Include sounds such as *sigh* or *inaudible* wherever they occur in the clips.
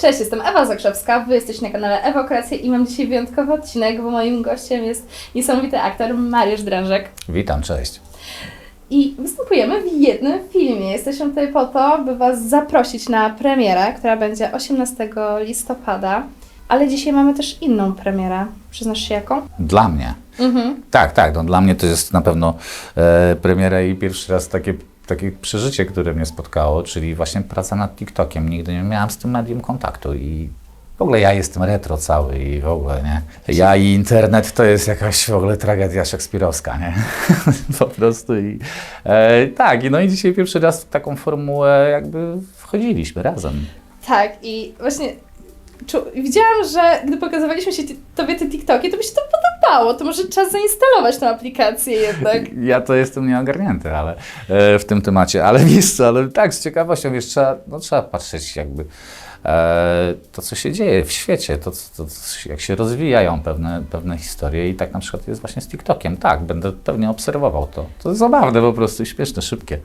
Cześć, jestem Ewa Zakrzewska, wy jesteście na kanale Ewa Kreacje i mam dzisiaj wyjątkowy odcinek, bo moim gościem jest niesamowity aktor Mariusz Drężek. Witam, cześć. I występujemy w jednym filmie. Jesteśmy tutaj po to, by Was zaprosić na premierę, która będzie 18 listopada. Ale dzisiaj mamy też inną premierę. Przyznasz się jaką? Dla mnie. Mhm. Tak, tak, no, dla mnie to jest na pewno e, premiera i pierwszy raz takie, takie przeżycie, które mnie spotkało, czyli właśnie praca nad TikTokiem. Nigdy nie miałam z tym medium kontaktu i w ogóle ja jestem retro cały i w ogóle, nie? Ja i internet to jest jakaś w ogóle tragedia szekspirowska, nie? *laughs* po prostu i e, tak, no i dzisiaj pierwszy raz w taką formułę jakby wchodziliśmy razem. Tak, i właśnie widziałam, że gdy pokazywaliśmy się Tobie te TikToki, to by się to podobało. To może czas zainstalować tę aplikację jednak. *laughs* Ja to jestem nieogarnięty, ale e, w tym temacie, ale wiesz co, ale tak, z ciekawością, wiesz, trzeba, no, trzeba patrzeć jakby e, to, co się dzieje w świecie, to, to, to, jak się rozwijają pewne, pewne historie i tak na przykład jest właśnie z TikTokiem. Tak, będę pewnie obserwował to. To jest zabawne po prostu, śmieszne, szybkie.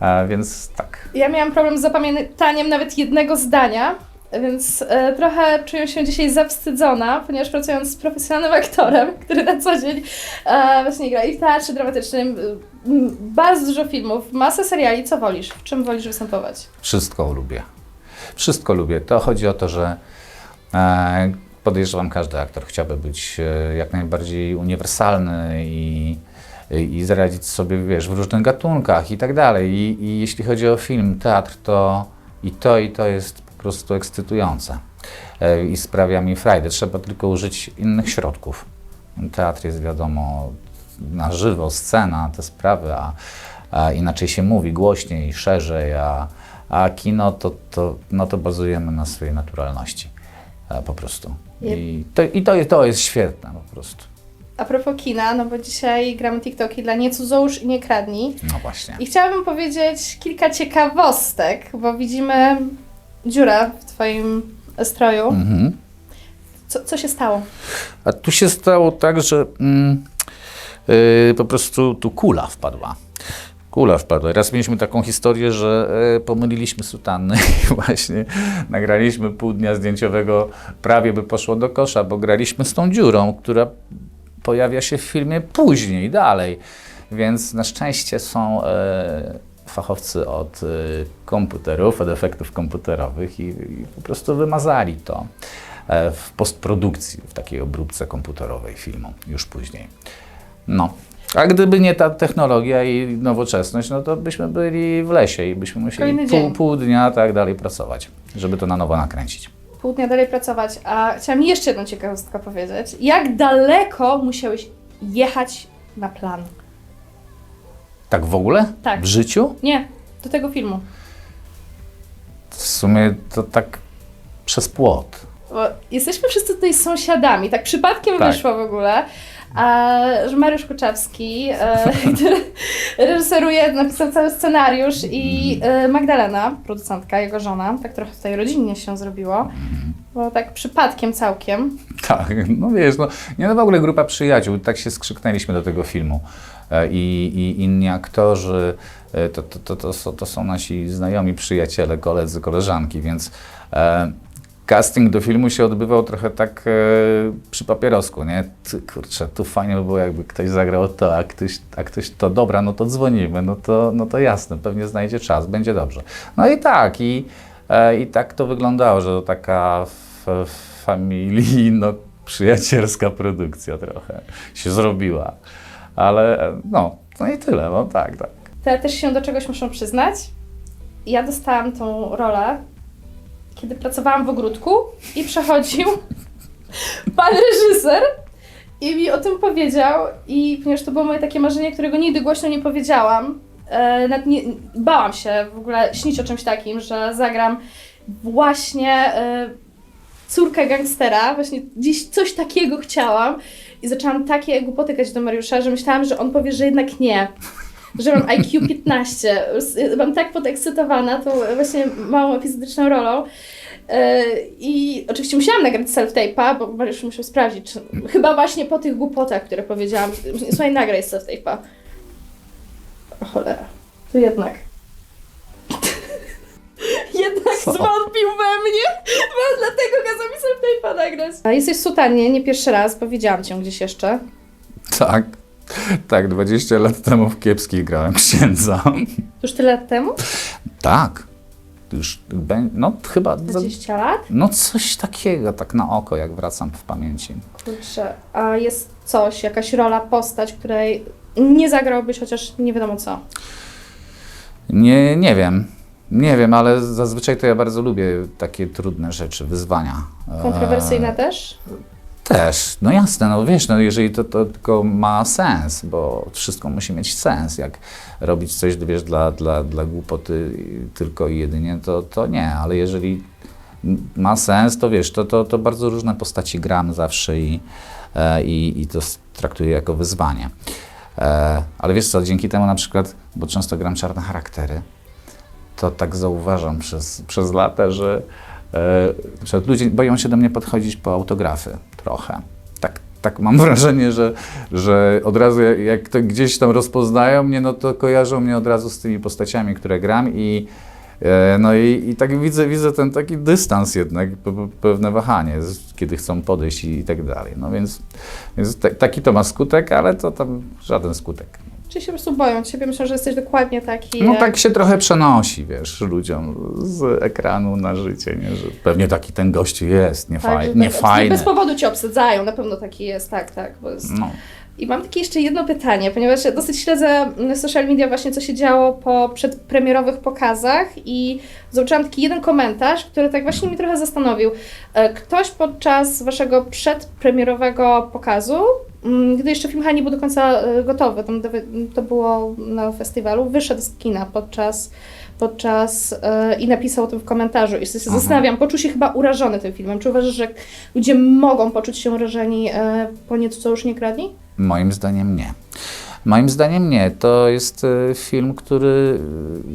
E, więc tak. Ja miałam problem z zapamiętaniem nawet jednego zdania, więc e, trochę czuję się dzisiaj zawstydzona, ponieważ pracując z profesjonalnym aktorem, który na co dzień e, właśnie gra i w teatrze dramatycznym, m, bardzo dużo filmów, masę seriali, co wolisz? W czym wolisz występować? Wszystko lubię. Wszystko lubię. To chodzi o to, że e, podejrzewam, każdy aktor chciałby być e, jak najbardziej uniwersalny i, i zaradzić sobie, wiesz, w różnych gatunkach i tak dalej. I, I jeśli chodzi o film, teatr, to i to, i to jest po prostu ekscytujące e, i sprawia mi frajdę. Trzeba tylko użyć innych środków. Teatr jest wiadomo na żywo, scena, te sprawy, a, a inaczej się mówi, głośniej, szerzej, a, a kino to, to, no to bazujemy na swojej naturalności e, po prostu. I to, i to, jest- to jest świetne po prostu. A propos kina, no bo dzisiaj gramy TikToki dla nie cudzołóż i nie kradnij. No właśnie. I chciałabym powiedzieć kilka ciekawostek, bo widzimy dziurę w Twoim stroju. Mhm. Co, co się stało? A tu się stało tak, że mm, yy, po prostu tu kula wpadła. Kula wpadła. Raz mieliśmy taką historię, że e, pomyliliśmy sutanny *laughs* i właśnie nagraliśmy pół dnia zdjęciowego, prawie by poszło do kosza, bo graliśmy z tą dziurą, która pojawia się w filmie później, dalej. Więc na szczęście są e, fachowcy od e, komputerów, od efektów komputerowych i, i po prostu wymazali to e, w postprodukcji, w takiej obróbce komputerowej filmu, już później. No. A gdyby nie ta technologia i nowoczesność, no to byśmy byli w lesie i byśmy musieli pół, pół dnia tak dalej pracować, żeby to na nowo nakręcić. Pół dnia dalej pracować, a chciałam jeszcze jedną ciekawostkę powiedzieć. Jak daleko musiałeś jechać na plan? Tak w ogóle? Tak. W życiu? Nie, do tego filmu. W sumie to tak przez płot. Bo jesteśmy wszyscy tutaj sąsiadami, tak przypadkiem Tak. wyszło w ogóle. A, że Mariusz Kuczawski, e, *laughs* który reżyseruje, napisał cały scenariusz i e, Magdalena, producentka, jego żona, tak trochę tutaj rodzinnie się zrobiło, bo tak przypadkiem całkiem. *laughs* Tak, no wiesz, no, nie no w ogóle grupa przyjaciół, tak się skrzyknęliśmy do tego filmu. E, I, i inni aktorzy, e, to, to, to, to, są, to są nasi znajomi, przyjaciele, koledzy, koleżanki, więc e, casting do filmu się odbywał trochę tak e, przy papierosku, nie? Ty, kurczę, tu fajnie by było, jakby ktoś zagrał to, a ktoś, a ktoś to, dobra, no to dzwonimy, no to, no to jasne, pewnie znajdzie czas, będzie dobrze. No i tak, i, e, i tak to wyglądało, że to taka przyjacielska produkcja trochę się zrobiła. Ale no, no i tyle, no tak, tak. To ja też się do czegoś muszę przyznać. Ja dostałam tą rolę, kiedy pracowałam w ogródku i przechodził *laughs* pan reżyser i mi o tym powiedział i ponieważ to było moje takie marzenie, którego nigdy głośno nie powiedziałam, e, nie, bałam się w ogóle śnić o czymś takim, że zagram właśnie e, córkę gangstera, właśnie gdzieś coś takiego chciałam i zaczęłam takie głupoty gadać do Mariusza, że myślałam, że on powie, że jednak nie że mam IQ 15. Byłam tak podekscytowana tą właśnie małą epizodyczną rolą. Yy, I oczywiście musiałam nagrać self-tape'a, bo Mariusz musiał sprawdzić, czy, chyba właśnie po tych głupotach, które powiedziałam. Słuchaj, nagraj self-tape'a. O cholera, to jednak. Jednak Co? zwątpił we mnie. zagrać. A jesteś w sutannie nie pierwszy raz, bo widziałam cię gdzieś jeszcze. Tak. Tak, 20 lat temu w kiepskich grałem księdza. Już tyle lat temu? Tak. Już, bę- no chyba, za, 20 lat? no coś takiego, tak na oko, jak wracam w pamięci. Kurczę, a jest coś, jakaś rola, postać, której nie zagrałbyś, chociaż nie wiadomo co. Nie, nie wiem. Nie wiem, ale zazwyczaj to ja bardzo lubię takie trudne rzeczy, wyzwania. Kontrowersyjne Eee, też? Też, no jasne, no wiesz, no jeżeli to, to tylko ma sens, bo wszystko musi mieć sens. Jak robić coś, wiesz, dla, dla, dla głupoty tylko i jedynie, to, to nie, ale jeżeli ma sens, to wiesz, to, to, to bardzo różne postaci gram zawsze i, e, i, i to traktuję jako wyzwanie. E, ale wiesz co, dzięki temu na przykład, bo często gram czarne charaktery, to tak zauważam przez, przez lata, że e, ludzie boją się do mnie podchodzić po autografy trochę. Tak, tak mam *laughs* wrażenie, że, że od razu jak, to gdzieś tam rozpoznają mnie, no to kojarzą mnie od razu z tymi postaciami, które gram i e, no i, i tak widzę, widzę ten taki dystans jednak, pe- pe- pewne wahanie, kiedy chcą podejść i, i tak dalej. No więc, więc ta- taki to ma skutek, ale to tam żaden skutek. Czy się po prostu boją ciebie? Myślę, że jesteś dokładnie taki. No jak- tak się trochę przenosi, wiesz, ludziom z ekranu na życie, nie? że pewnie taki ten gościu jest, nie, tak, faj, nie tak- fajny. Bez powodu cię obsadzają, na pewno taki jest, tak, tak. Jest... No. I mam takie jeszcze jedno pytanie, ponieważ ja dosyć śledzę mm, social media właśnie, co się działo po przedpremierowych pokazach i zobaczyłam taki jeden komentarz, który tak właśnie mnie trochę zastanowił. E, Ktoś podczas waszego przedpremierowego pokazu, gdy jeszcze film chyba nie był do końca e, gotowy, to było na festiwalu, wyszedł z kina podczas podczas e, i napisał o tym w komentarzu i sobie się Aha. zastanawiam, poczuł się chyba urażony tym filmem. Czy uważasz, że ludzie mogą poczuć się urażeni e, po nieco, co już nie kradli? Moim zdaniem nie. Moim zdaniem nie. To jest film, który,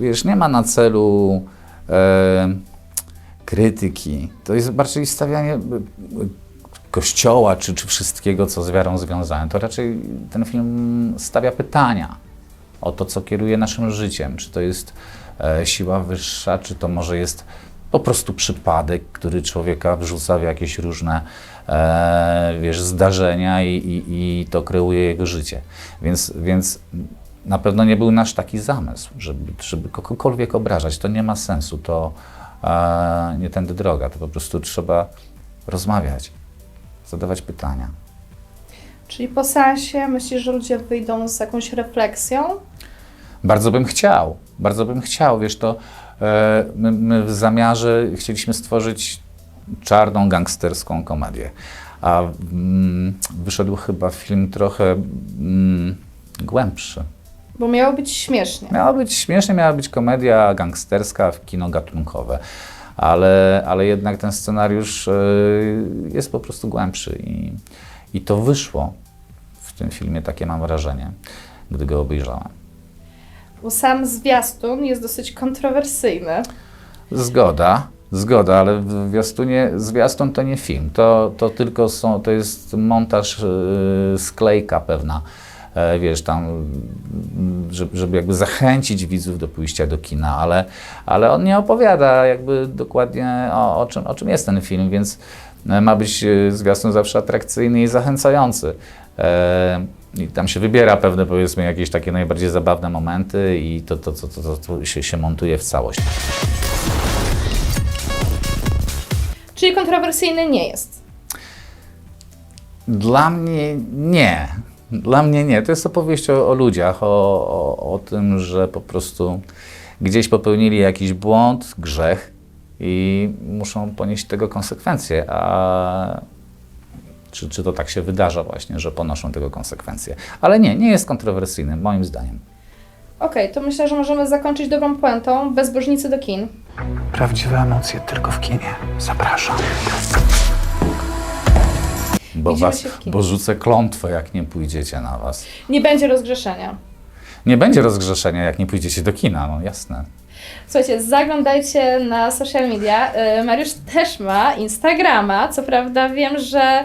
wiesz, nie ma na celu e, krytyki. To jest bardziej stawianie kościoła, czy, czy wszystkiego, co z wiarą związane. To raczej ten film stawia pytania o to, co kieruje naszym życiem. Czy to jest e, siła wyższa, czy to może jest po prostu przypadek, który człowieka wrzuca w jakieś różne e, wiesz, zdarzenia i, i, i to kreuje jego życie. Więc, więc na pewno nie był nasz taki zamysł, żeby, żeby kogokolwiek obrażać. To nie ma sensu, to e, nie tędy droga. To po prostu trzeba rozmawiać, zadawać pytania. Czyli po seansie myślisz, że ludzie wyjdą z jakąś refleksją? Bardzo bym chciał, bardzo bym chciał, wiesz, to e, my, my w zamiarze chcieliśmy stworzyć czarną, gangsterską komedię, a mm, wyszedł chyba film trochę mm, głębszy. Bo miało być śmiesznie. Miała być śmiesznie, miała być komedia gangsterska, kino gatunkowe, ale, ale jednak ten scenariusz e, jest po prostu głębszy i, i to wyszło w tym filmie, takie mam wrażenie, gdy go obejrzałem. Bo sam zwiastun jest dosyć kontrowersyjny. Zgoda, zgoda, ale w zwiastunie, zwiastun to nie film, to, to tylko są, to jest montaż, yy, sklejka pewna, wiesz, tam, żeby, żeby jakby zachęcić widzów do pójścia do kina, ale, ale on nie opowiada jakby dokładnie o, o, czym, o czym jest ten film, więc e, ma być e, zwiastun zawsze atrakcyjny i zachęcający. E, I tam się wybiera pewne, powiedzmy, jakieś takie najbardziej zabawne momenty i to, to, to, to, to, to się, się montuje w całość. Czyli kontrowersyjny nie jest. Dla mnie nie. Dla mnie nie. To jest opowieść o, o ludziach, o, o, o tym, że po prostu gdzieś popełnili jakiś błąd, grzech i muszą ponieść tego konsekwencje. A czy, czy to tak się wydarza właśnie, że ponoszą tego konsekwencje? Ale nie, nie jest kontrowersyjny, moim zdaniem. Okej, to myślę, że możemy zakończyć dobrą puentą. Bezbożnicy do kin. Prawdziwe emocje tylko w kinie. Zapraszam. Bo, was, bo rzucę klątwę, jak nie pójdziecie na was. Nie będzie rozgrzeszenia. Nie będzie rozgrzeszenia, jak nie pójdziecie do kina, no jasne. Słuchajcie, zaglądajcie na social media. Y, Mariusz też ma Instagrama. Co prawda wiem, że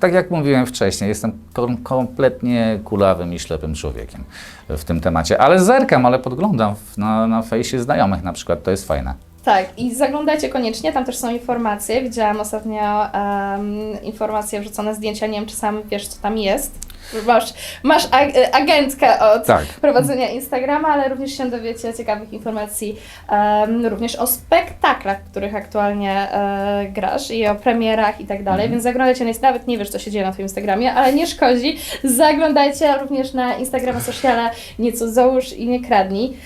Tak jak mówiłem wcześniej, jestem kom- kompletnie kulawym i ślepym człowiekiem w tym temacie, ale zerkam, ale podglądam na, na fejsie znajomych na przykład, to jest fajne. Tak, i zaglądajcie koniecznie, tam też są informacje. Widziałam ostatnio em, informacje wrzucone zdjęcia, nie wiem czy sam wiesz co tam jest. Masz, masz ag- agentkę od Tak. prowadzenia Instagrama, ale również się dowiecie ciekawych informacji em, również o spektaklach, w których aktualnie e, grasz i o premierach i tak dalej, więc zaglądajcie na nawet nie wiesz co się dzieje na Twoim Instagramie, ale nie szkodzi. Zaglądajcie również na Instagrama, sociale nieco załóż i nie kradnij.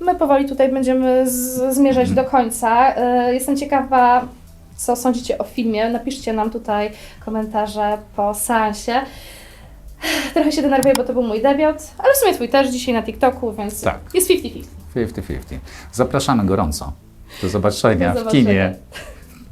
My powoli tutaj będziemy zmierzać do końca. E, jestem ciekawa, co sądzicie o filmie. Napiszcie nam tutaj komentarze po seansie. *sighs* Trochę się denerwuję, bo to był mój debiut, ale w sumie twój też dzisiaj na TikToku, więc Tak. jest 50-50. 50-50. Zapraszamy gorąco. Do zobaczenia Do w kinie. zobaczenia.